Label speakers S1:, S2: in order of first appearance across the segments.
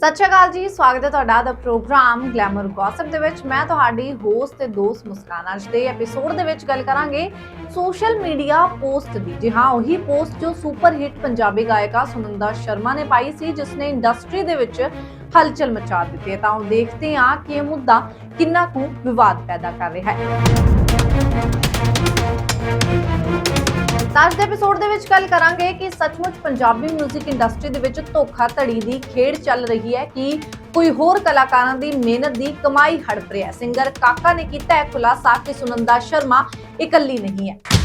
S1: ਸਤਿ ਸ਼੍ਰੀ ਅਕਾਲ ਜੀ, ਸਵਾਗਤ ਹੈ ਤੁਹਾਡਾ ਦਾ ਪ੍ਰੋਗਰਾਮ ਗਲੈਮਰ ਗੌਸਪ ਦੇ ਵਿੱਚ। ਮੈਂ ਤੁਹਾਡੀ ਹੋਸਟ ਤੇ ਦੋਸਤ ਮੁਸਕਾਨ ਅੱਜ ਦੇ ਐਪੀਸੋਡ ਦੇ ਵਿੱਚ ਗੱਲ ਕਰਾਂਗੇ ਸੋਸ਼ਲ ਮੀਡੀਆ ਪੋਸਟ ਦੀ। ਜੀ ਹਾਂ, ਉਹੀ ਪੋਸਟ ਜੋ ਸੁਪਰ ਹਿੱਟ ਪੰਜਾਬੀ ਗਾਇਕਾ ਸੁਨੰਦਾ ਸ਼ਰਮਾ ਨੇ ਪਾਈ ਸੀ, ਜਿਸ ਨੇ ਇੰਡਸਟਰੀ ਦੇ ਵਿੱਚ ਹਲਚਲ ਮਚਾ ਦਿੱਤੀ ਹੈ। ਤਾਂ ਉਹ ਦੇਖਦੇ ਹਾਂ ਕਿ ਇਹ ਮੁੱਦਾ ਕਿੰਨਾ ਕੁ ਵਿਵਾਦ ਪੈਦਾ ਕਰ ਰਿਹਾ ਹੈ। ਤਾਂ ਅੱਜ ਦੇ ਐਪੀਸੋਡ ਦੇ ਵਿੱਚ ਗੱਲ ਕਰਾਂਗੇ ਕਿ ਸੱਚਮੁੱਚ ਪੰਜਾਬੀ 뮤직 ਇੰਡਸਟਰੀ ਦੇ ਵਿੱਚ ਧੋਖਾਧੜੀ ਦੀ ਖੇਡ ਚੱਲ ਰਹੀ ਹੈ ਕਿ ਕੋਈ ਹੋਰ ਕਲਾਕਾਰਾਂ ਦੀ ਮਿਹਨਤ ਦੀ ਕਮਾਈ ਹੜਪ ਰਿਹਾ ਸਿੰਗਰ ਕਾਕਾ ਨੇ ਕੀਤਾ ਹੈ ਖੁਲਾਸਾ ਕਿ ਸੁਨੰਦਾ ਸ਼ਰਮਾ ਇਕੱਲੀ ਨਹੀਂ ਹੈ।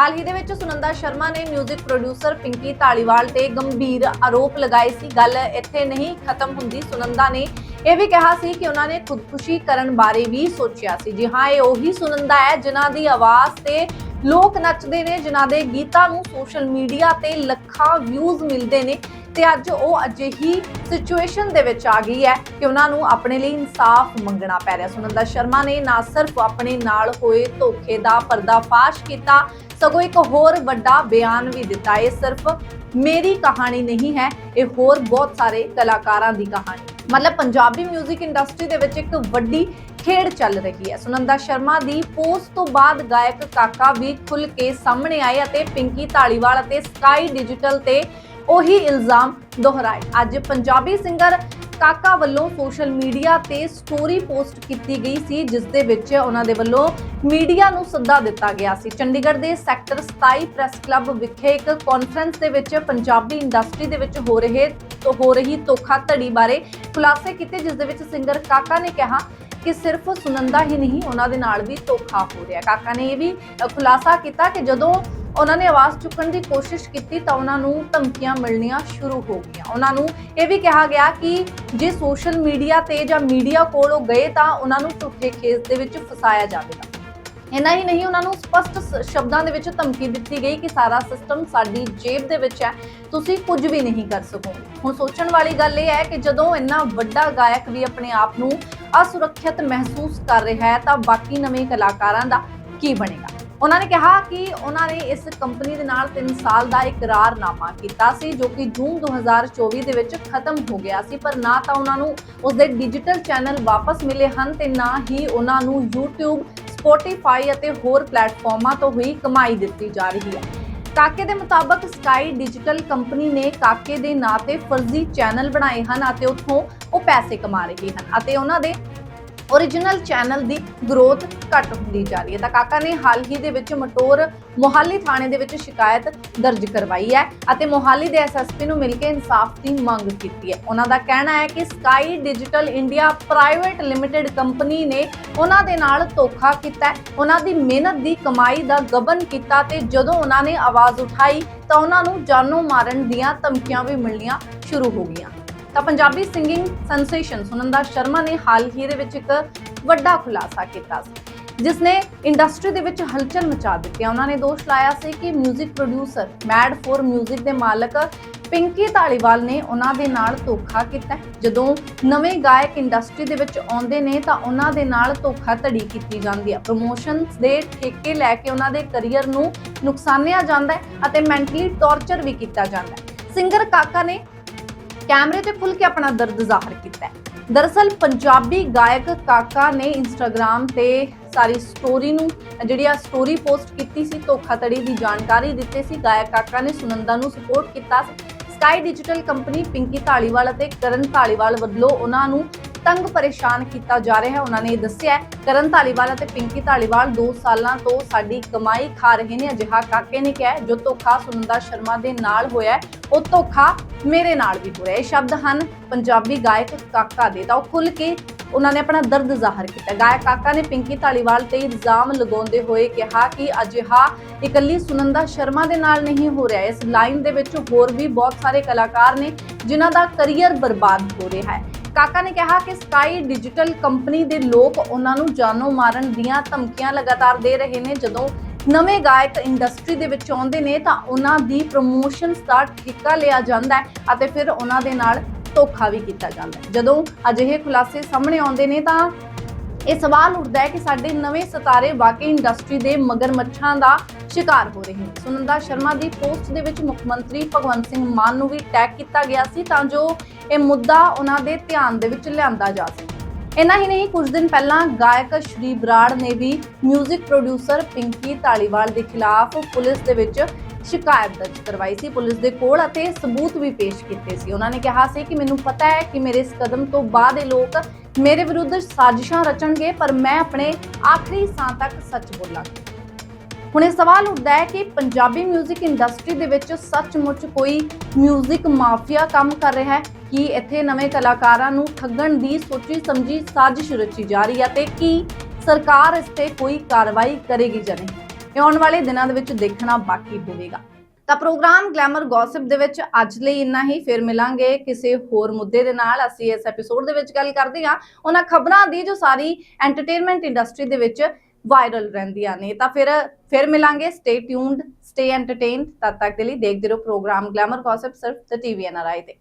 S1: ਹਾਲ ਹੀ ਦੇ ਵਿੱਚ ਸੁਨੰਦਾ ਸ਼ਰਮਾ ਨੇ 뮤직 ਪ੍ਰੋਡਿਊਸਰ ਪਿੰਕੀ ਢਾਲੀਵਾਲ ਤੇ ਗੰਭੀਰ ਆਰੋਪ ਲਗਾਏ ਸੀ। ਗੱਲ ਇੱਥੇ ਨਹੀਂ ਖਤਮ ਹੁੰਦੀ। ਸੁਨੰਦਾ ਨੇ ਇਹ ਵੀ ਕਿਹਾ ਸੀ ਕਿ ਉਹਨਾਂ ਨੇ ਖੁਦਕੁਸ਼ੀ ਕਰਨ ਬਾਰੇ ਵੀ ਸੋਚਿਆ ਸੀ। ਜੀ ਹਾਂ, ਇਹ ਉਹੀ ਸੁਨੰਦਾ ਹੈ ਜਿਨ੍ਹਾਂ ਦੀ ਆਵਾਜ਼ ਤੇ ਲੋਕ ਨੱਚਦੇ ਨੇ, ਜਿਨ੍ਹਾਂ ਦੇ ਗੀਤਾਂ ਨੂੰ ਸੋਸ਼ਲ ਮੀਡੀਆ ਤੇ ਲੱਖਾਂ ਵਿਊਜ਼ ਮਿਲਦੇ ਨੇ। ਤੇ ਅੱਜ ਉਹ ਅਜਿਹੀ ਸਿਚੁਏਸ਼ਨ ਦੇ ਵਿੱਚ ਆ ਗਈ ਹੈ ਕਿ ਉਹਨਾਂ ਨੂੰ ਆਪਣੇ ਲਈ ਇਨਸਾਫ ਮੰਗਣਾ ਪੈ ਰਿਹਾ। ਸੁਨੰਦਾ ਸ਼ਰਮਾ ਨੇ ਨਾ ਸਿਰਫ ਆਪਣੇ ਨਾਲ ਹੋਏ ਧੋਖੇ ਦਾ ਪਰਦਾਫਾਸ਼ ਕੀਤਾ, ਸਗੋਂ ਇੱਕ ਹੋਰ ਵੱਡਾ ਬਿਆਨ ਵੀ ਦਿੱਤਾ। ਇਹ ਸਿਰਫ ਮੇਰੀ ਕਹਾਣੀ ਨਹੀਂ ਹੈ, ਇਹ ਹੋਰ ਬਹੁਤ ਸਾਰੇ ਕਲਾਕਾਰਾਂ ਦੀ ਕਹਾਣੀ। ਮਤਲਬ ਪੰਜਾਬੀ 뮤직 ਇੰਡਸਟਰੀ ਦੇ ਵਿੱਚ ਇੱਕ ਵੱਡੀ ਖੇਡ ਚੱਲ ਰਹੀ ਹੈ। ਸੁਨੰਦਾ ਸ਼ਰਮਾ ਦੀ ਪੋਸਟ ਤੋਂ ਬਾਅਦ ਗਾਇਕ ਕਾਕਾ ਵੀ ਖੁੱਲ ਕੇ ਸਾਹਮਣੇ ਆਏ ਅਤੇ ਪਿੰਕੀ ਢਾਲੀਵਾਲ ਅਤੇ ਸਕਾਈ ਡਿਜੀਟਲ ਤੇ ਉਹੀ ਇਲਜ਼ਾਮ ਦੁਹਰਾਏ। ਅੱਜ ਪੰਜਾਬੀ ਸਿੰਗਰ ਕਾਕਾ ਵੱਲੋਂ ਸੋਸ਼ਲ ਮੀਡੀਆ ਤੇ ਸਟੋਰੀ ਪੋਸਟ ਕੀਤੀ ਗਈ ਸੀ, ਜਿਸ ਦੇ ਵਿੱਚ ਉਹਨਾਂ ਦੇ ਵੱਲੋਂ ਮੀਡੀਆ ਨੂੰ ਸੱਦਾ ਦਿੱਤਾ ਗਿਆ ਸੀ। ਚੰਡੀਗੜ੍ਹ ਦੇ ਸੈਕਟਰ 27 ਪ੍ਰੈਸ ਕਲੱਬ ਵਿਖੇ ਇੱਕ ਕਾਨਫਰੰਸ ਦੇ ਵਿੱਚ ਪੰਜਾਬੀ ਇੰਡਸਟਰੀ ਦੇ ਵਿੱਚ ਹੋ ਰਹੇ, ਹੋ ਰਹੀ ਧੋਖਾਧੜੀ ਬਾਰੇ ਖੁਲਾਸੇ ਕੀਤੇ, ਜਿਸ ਦੇ ਵਿੱਚ ਸਿੰਗਰ ਕਾਕਾ ਨੇ ਕਿਹਾ ਕਿ ਸਿਰਫ ਸੁਨੰਦਾ ਹੀ ਨਹੀਂ, ਉਹਨਾਂ ਦੇ ਨਾਲ ਵੀ ਧੋਖਾ ਹੋ ਰਿਹਾ। ਕਾਕਾ ਨੇ ਇਹ ਵੀ ਖੁਲਾਸਾ ਕੀਤਾ ਕਿ ਜਦੋਂ ਉਹਨਾਂ ਨੇ ਆਵਾਜ਼ ਚੁੱਕਣ ਦੀ ਕੋਸ਼ਿਸ਼ ਕੀਤੀ ਤਾਂ ਉਹਨਾਂ ਨੂੰ ਧਮਕੀਆਂ ਮਿਲਣੀਆਂ ਸ਼ੁਰੂ ਹੋ ਗਈਆਂ। ਉਹਨਾਂ ਨੂੰ ਇਹ ਵੀ ਕਿਹਾ ਗਿਆ ਕਿ ਜੇ ਸੋਸ਼ਲ ਮੀਡੀਆ ਤੇ ਜਾਂ ਮੀਡੀਆ ਕੋਲ ਉਹ ਗਏ ਤਾਂ ਉਹਨਾਂ ਨੂੰ ਝੂਠੇ ਕੇਸ ਦੇ ਵਿੱਚ ਫਸਾਇਆ ਜਾਵੇਗਾ। ਇੰਨਾ ਹੀ ਨਹੀਂ, ਉਹਨਾਂ ਨੂੰ ਸਪਸ਼ਟ ਸ- ਸ਼ਬਦਾਂ ਦੇ ਵਿੱਚ ਧਮਕੀ ਦਿੱਤੀ ਗਈ ਕਿ ਸਾਰਾ ਸਿਸਟਮ ਸਾਡੀ ਜੇਬ ਦੇ ਵਿੱਚ ਹੈ, ਤੁਸੀਂ ਕੁਝ ਵੀ ਨਹੀਂ ਕਰ ਸਕੋਗੇ। ਹੁਣ ਸੋਚਣ ਵਾਲੀ ਗੱਲ ਇਹ ਹੈ ਕਿ ਜਦੋਂ ਇੰਨਾ ਵੱਡਾ ਗਾਇਕ ਵੀ ਆਪਣੇ ਆਪ ਨੂੰ ਅਸੁਰੱਖਿਅਤ ਮਹਿਸੂਸ ਕਰ ਰਿਹਾ ਹੈ, ਤਾਂ ਬਾਕੀ ਨਵੇਂ ਕਲਾਕਾਰਾਂ ਦਾ ਕੀ ਬਣੇਗਾ? ਉਹਨਾਂ ਨੇ ਕਿਹਾ ਕਿ ਉਹਨਾਂ ਨੇ ਇਸ ਕੰਪਨੀ ਦੇ ਨਾਲ 3 ਸਾਲ ਦਾ ਇਕਰਾਰਨਾਮਾ ਕੀਤਾ ਸੀ, ਜੋ ਕਿ ਜੂਨ 2024 ਦੇ ਵਿੱਚ ਖਤਮ ਹੋ ਗਿਆ ਸੀ, ਪਰ ਨਾ ਤਾਂ ਉਹਨਾਂ ਨੂੰ ਉਸਦੇ ਡਿਜੀਟਲ ਚੈਨਲ ਵਾਪਸ ਮਿਲੇ ਹਨ ਤੇ ਨਾ ਹੀ ਉਹਨਾਂ ਨੂੰ YouTube ਸਪੋਟੀਫਾਈ ਅਤੇ ਹੋਰ ਪਲੇਟਫਾਰਮਾਂ ਤੋਂ ਹੋਈ ਕਮਾਈ ਦਿੱਤੀ ਜਾ ਰਹੀ ਹੈ। ਕਾਕੇ ਦੇ ਮੁਤਾਬਕ ਸਕਾਈ ਡਿਜੀਟਲ ਕੰਪਨੀ ਨੇ ਕਾਕੇ ਦੇ ਨਾਂ ਤੇ ਫਰਜ਼ੀ ਚੈਨਲ ਬਣਾਏ ਹਨ ਅਤੇ ਉੱਥੋਂ ਉਹ ਪੈਸੇ ਕਮਾ ਰਹੇ ਹਨ ਅਤੇ ਉਹਨਾਂ ਦੇ ਓਰੀਜਨਲ ਚੈਨਲ ਦੀ ਗਰੋਥ ਘੱਟ ਹੁੰਦੀ ਜਾ ਰਹੀ ਹੈ। ਤਾਂ ਕਾਕਾ ਨੇ ਹਾਲ ਹੀ ਦੇ ਵਿੱਚ ਮਟੋਰ ਮੋਹਾਲੀ ਥਾਣੇ ਦੇ ਵਿੱਚ ਸ਼ਿਕਾਇਤ ਦਰਜ ਕਰਵਾਈ ਹੈ ਅਤੇ ਮੋਹਾਲੀ ਦੇ ਐਸਐਸਪੀ ਨੂੰ ਮਿਲ ਕੇ ਇਨਸਾਫ ਦੀ ਮੰਗ ਕੀਤੀ ਹੈ। ਉਹਨਾਂ ਦਾ ਕਹਿਣਾ ਹੈ ਕਿ sky digital India private limited company ਨੇ ਉਹਨਾਂ ਦੇ ਨਾਲ ਧੋਖਾ ਕੀਤਾ ਉਹਨਾਂ ਦੀ ਮਿਹਨਤ ਦੀ ਕਮਾਈ ਦਾ ਗਬਨ ਕੀਤਾ ਤੇ ਜਦੋਂ ਉਹਨਾਂ ਨੇ ਆਵਾਜ਼ ਉਠਾਈ ਤਾਂ ਉਹਨਾਂ ਨੂੰ ਜਾਨੋਂ ਮਾਰਨ ਦੀਆਂ ਧਮਕੀਆਂ ਵੀ ਮਿਲਣੀਆਂ ਸ਼ੁਰੂ ਹੋ ਗਈਆਂ। ਤਾਂ ਪੰਜਾਬੀ ਸਿੰਗਿੰਗ ਸੈਂਸੇਸ਼ਨ ਸੁਨੰਦਾ ਸ਼ਰਮਾ ਨੇ ਹਾਲ ਹੀ ਦੇ ਵਿੱਚ ਇੱਕ ਵੱਡਾ ਖੁਲਾਸਾ ਕੀਤਾ ਸੀ, ਜਿਸ ਨੇ ਇੰਡਸਟਰੀ ਦੇ ਵਿੱਚ ਹਲਚਲ ਮਚਾ ਦਿੱਤੀ ਉਹਨਾਂ ਨੇ ਦੋਸ਼ ਲਾਇਆ ਸੀ ਕਿ 뮤직 ਪ੍ਰੋਡਿਊਸਰ ਮੈਡ ਫੋਰ 뮤직 ਦੇ ਮਾਲਕ ਪਿੰਕੀ ਧਾਲੀਵਾਲ ਨੇ ਉਹਨਾਂ ਦੇ ਨਾਲ ਧੋਖਾ ਕੀਤਾ ਜਦੋਂ ਨਵੇਂ ਗਾਇਕ ਇੰਡਸਟਰੀ ਦੇ ਵਿੱਚ ਆਉਂਦੇ ਨੇ ਤਾਂ ਉਹਨਾਂ ਦੇ ਨਾਲ ਧੋਖਾ ਧੜੀ ਕੀਤੀ ਜਾਂਦੀ ਹੈ। ਪ੍ਰੋਮੋਸ਼ਨਸ ਦੇ ਠੇਕੇ ਲੈ ਕੇ ਉਹਨਾਂ ਦੇ ਕੈਰੀਅਰ ਨੂੰ ਨੁਕਸਾਨਿਆ ਜਾਂਦਾ ਹੈ ਅਤੇ ਮੈਂਟਲੀ ਟੌਰਚਰ ਵੀ ਕੀਤਾ ਜਾਂਦਾ ਹੈ। ਸਿੰਗਰ ਕਾਕਾ ਨੇ ਕੈਮਰੇ ਤੇ ਖੁੱਲ ਕੇ ਆਪਣਾ ਦਰਦ ਜ਼ਾਹਰ ਕੀਤਾ ਹੈ। ਦਰਅਸਲ, ਪੰਜਾਬੀ ਗਾਇਕ ਕਾਕਾ ਨੇ ਇੰਸਟਾਗ੍ਰam ਤੇ ਸਾਰੀ ਸਟੋਰੀ ਨੂੰ, ਜਿਹੜੀ ਆ ਸਟੋਰੀ ਪੋਸਟ ਕੀਤੀ ਸੀ, ਧੋਖਾਧੜੀ ਦੀ ਜਾਣਕਾਰੀ ਦਿੱਤੀ ਸੀ। ਗਾਇਕ ਕਾਕਾ ਨੇ ਸੁਨੰਦਾ ਨੂੰ ਸਪੋਰਟ ਕੀਤਾ ਸੀ। Sky digital company Pinky Dhaliwal ਅਤੇ ਕਰਨ ਢਾਲੀਵਾਲ ਵੱਲੋਂ ਉਹਨਾਂ ਨੂੰ ਤੰਗ ਪਰੇਸ਼ਾਨ ਕੀਤਾ ਜਾ ਰਿਹਾ ਹੈ। ਉਹਨਾਂ ਨੇ ਇਹ ਦੱਸਿਆ ਕਰਨ ਧਾਲੀਵਾਲ ਅਤੇ ਪਿੰਕੀ ਧਾਲੀਵਾਲ 2 ਸਾਲਾਂ ਤੋਂ ਸਾਡੀ ਕਮਾਈ ਖਾ ਰਹੇ ਨੇ। ਅਜਿਹਾ ਕਾਕੇ ਨੇ ਕਿਹਾ ਜੋ ਧੋਖਾ ਸੁਨੰਦਾ ਸ਼ਰਮਾ ਦੇ ਨਾਲ ਹੋਇਆ ਉਹ ਧੋਖਾ ਮੇਰੇ ਨਾਲ ਵੀ ਹੋ ਰਿਹਾ ਇਹ ਸ਼ਬਦ ਹਨ ਪੰਜਾਬੀ ਗਾਇਕ ਕਾਕਾ ਦੇ। ਤਾਂ ਉਹ ਖੁੱਲ ਕੇ ਉਹਨਾਂ ਨੇ ਆਪਣਾ ਦਰਦ ਜ਼ਾਹਰ ਕੀਤਾ। ਗਾਇਕ ਕਾਕਾ ਨੇ ਪਿੰਕੀ ਧਾਲੀਵਾਲ ਤੇ ਇਲਜ਼ਾਮ ਲਗਾਉਂਦੇ ਹੋਏ ਕਿਹਾ ਕਿ ਅਜਿਹਾ ਇਕੱਲੀ ਸੁਨੰਦਾ ਸ਼ਰਮਾ ਦੇ ਨਾਲ ਨਹੀਂ ਹੋ ਰਿਹਾ। ਇਸ ਲਾਈਨ ਦੇ ਵਿੱਚ ਹੋਰ ਵੀ ਬਹੁਤ ਸਾਰੇ ਕਲਾਕਾਰ ਨੇ ਜਿਨ੍ਹਾਂ ਦਾ ਕਰੀਅਰ ਬਰਬਾਦ ਹੋ ਰਿਹਾ ਹੈ। ਕਾਕਾ ਨੇ ਕਿਹਾ ਕਿ ਸਕਾਈ ਡਿਜੀਟਲ ਕੰਪਨੀ ਦੇ ਲੋਕ ਉਹਨਾਂ ਨੂੰ ਜਾਨੋਂ ਮਾਰਨ ਦੀਆਂ ਧਮਕੀਆਂ ਲਗਾਤਾਰ ਦੇ ਰਹੇ ਨੇ। ਜਦੋਂ ਨਵੇਂ ਗਾਇਕ ਇੰਡਸਟਰੀ ਦੇ ਵਿੱਚ ਆਉਂਦੇ ਨੇ ਤਾਂ ਉਹਨਾਂ ਦੀ ਪ੍ਰੋਮੋਸ਼ਨਸ ਦਾ ਠੇਕਾ ਲਿਆ ਜਾਂਦਾ ਹੈ ਅਤੇ ਫਿਰ ਉਹਨਾਂ ਦੇ ਨਾਲ ਧੋਖਾ ਵੀ ਕੀਤਾ ਜਾਂਦਾ ਹੈ। ਜਦੋਂ ਅਜਿਹੇ ਖੁਲਾਸੇ ਸਾਹਮਣੇ ਆਉਂਦੇ ਨੇ ਤਾਂ ਇਹ ਸਵਾਲ ਉੱਠਦਾ ਹੈ ਕਿ ਸਾਡੇ ਨਵੇਂ ਸਿਤਾਰੇ ਵਾਕਈ ਇੰਡਸਟਰੀ ਦੇ ਮਗਰਮੱਛਾਂ ਦਾ ਸ਼ਿਕਾਰ ਹੋ ਰਹੇ ਨੇ। ਸੁਨੰਦਾ ਸ਼ਰਮਾ ਦੀ ਪੋਸਟ ਦੇ ਵਿੱਚ ਮੁੱਖ ਮੰਤਰੀ ਭਗਵੰਤ ਸਿੰਘ ਮਾਨ ਨੂੰ ਵੀ ਟੈਗ ਕੀਤਾ ਗਿਆ ਸੀ ਤਾਂ ਜੋ ਇਹ ਮੁੱਦਾ ਉਹਨਾਂ ਦੇ ਧਿਆਨ ਦੇ ਵਿੱਚ ਲਿਆਂਦਾ ਜਾ ਸਕੇ। ਇੰਨਾ ਹੀ ਨਹੀਂ, ਕੁਝ ਦਿਨ ਪਹਿਲਾਂ ਗਾਇਕ ਸ਼੍ਰੀ ਬਰਾੜ ਨੇ ਵੀ 뮤직 ਪ੍ਰੋਡਿਊਸਰ ਪਿੰਕੀ ਢਾਲੀਵਾਲ ਦੇ ਖਿਲਾਫ ਪੁਲਿਸ ਦੇ ਵਿੱਚ ਸ਼ਿਕਾਇਤ ਦਰਜ ਕਰਵਾਈ ਸੀ। ਪੁਲਿਸ ਦੇ ਕੋਲ ਅਤੇ ਸਬੂਤ ਵੀ ਪੇਸ਼ ਕੀਤੇ ਸੀ। ਉਹਨਾਂ ਨੇ ਕਿਹਾ ਸੀ ਕਿ ਮੈਨੂੰ ਪਤਾ ਹੈ ਕਿ ਮੇਰੇ ਇਸ ਕਦਮ ਤੋਂ ਬਾਅਦ ਇਹ ਲੋਕ ਮੇਰੇ ਵਿਰੁੱਧ ਸਾਜ਼ਿਸ਼ਾਂ ਰਚਣਗੇ ਪਰ ਮੈਂ ਆਪਣੇ ਆਖਰੀ ਸਾਹ ਤੱਕ ਸੱਚ ਬੋਲਾਂਗਾ ਹੁਣ ਇਹ ਸਵਾਲ ਉੱਠਦਾ ਹੈ ਕਿ ਪੰਜਾਬੀ 뮤직 ਇੰਡਸਟਰੀ ਦੇ ਵਿੱਚ ਸੱਚਮੁੱਚ ਕੋਈ 뮤직 ਮਾਫੀਆ ਕੰਮ ਕਰ ਰਿਹਾ ਹੈ ਕੀ ਇੱਥੇ ਨਵੇਂ ਕਲਾਕਾਰਾਂ ਨੂੰ ਠੱਗਣ ਦੀ ਸੋਚੀ ਸਮਝੀ ਸਾਜ਼ਿਸ਼ ਰਚੀ ਜਾ ਰਹੀ ਹੈ ਤੇ ਕੀ ਸਰਕਾਰ ਇਸ ਤੇ ਕੋਈ ਕਾਰਵਾਈ ਕਰੇਗੀ ਜਾਂ ਨਹੀਂ ਇਹ ਆਉਣ ਵਾਲੇ ਦਿਨਾਂ ਦੇ ਵਿੱਚ ਦੇਖਣਾ ਬਾਕੀ ਹੋਵੇਗਾ ਤਾਂ ਪ੍ਰੋਗਰਾਮ ਗਲੈਮਰ ਗੌਸਿਪ ਦੇ ਵਿੱਚ ਅੱਜ ਲਈ ਇੰਨਾ ਹੀ। ਫਿਰ ਮਿਲਾਂਗੇ ਕਿਸੇ ਹੋਰ ਮੁੱਦੇ ਦੇ ਨਾਲ। ਅਸੀਂ ਇਸ ਐਪੀਸੋਡ ਦੇ ਵਿੱਚ ਗੱਲ ਕਰਦੇ ਹਾਂ। ਉਹਨਾਂ ਖਬਰਾਂ ਦੀ ਜੋ ਸਾਰੀ ਐਂਟਰਟੇਨਮੈਂਟ ਇੰਡਸਟਰੀ ਦੇ ਵਿੱਚ ਵਾਇਰਲ ਰਹਿੰਦੀਆਂ ਨੇ। ਤਾਂ ਫਿਰ ਫਿਰ ਮਿਲਾਂਗੇ। ਸਟੇ ਟਿਊਨਡ ਸਟੇ ਐਂਟਰਟੇਨਡ ਤਦ ਤੱਕ ਦੇ ਲਈ ਦੇਖਦੇ ਰਹੋ ਪ੍ਰੋਗਰਾਮ ਗਲੈਮਰ ਗੌਸਿਪ ਸਿਰਫ ਤੇ ਟੀਵੀ ਐਨਆਰਆਈ ਤੇ।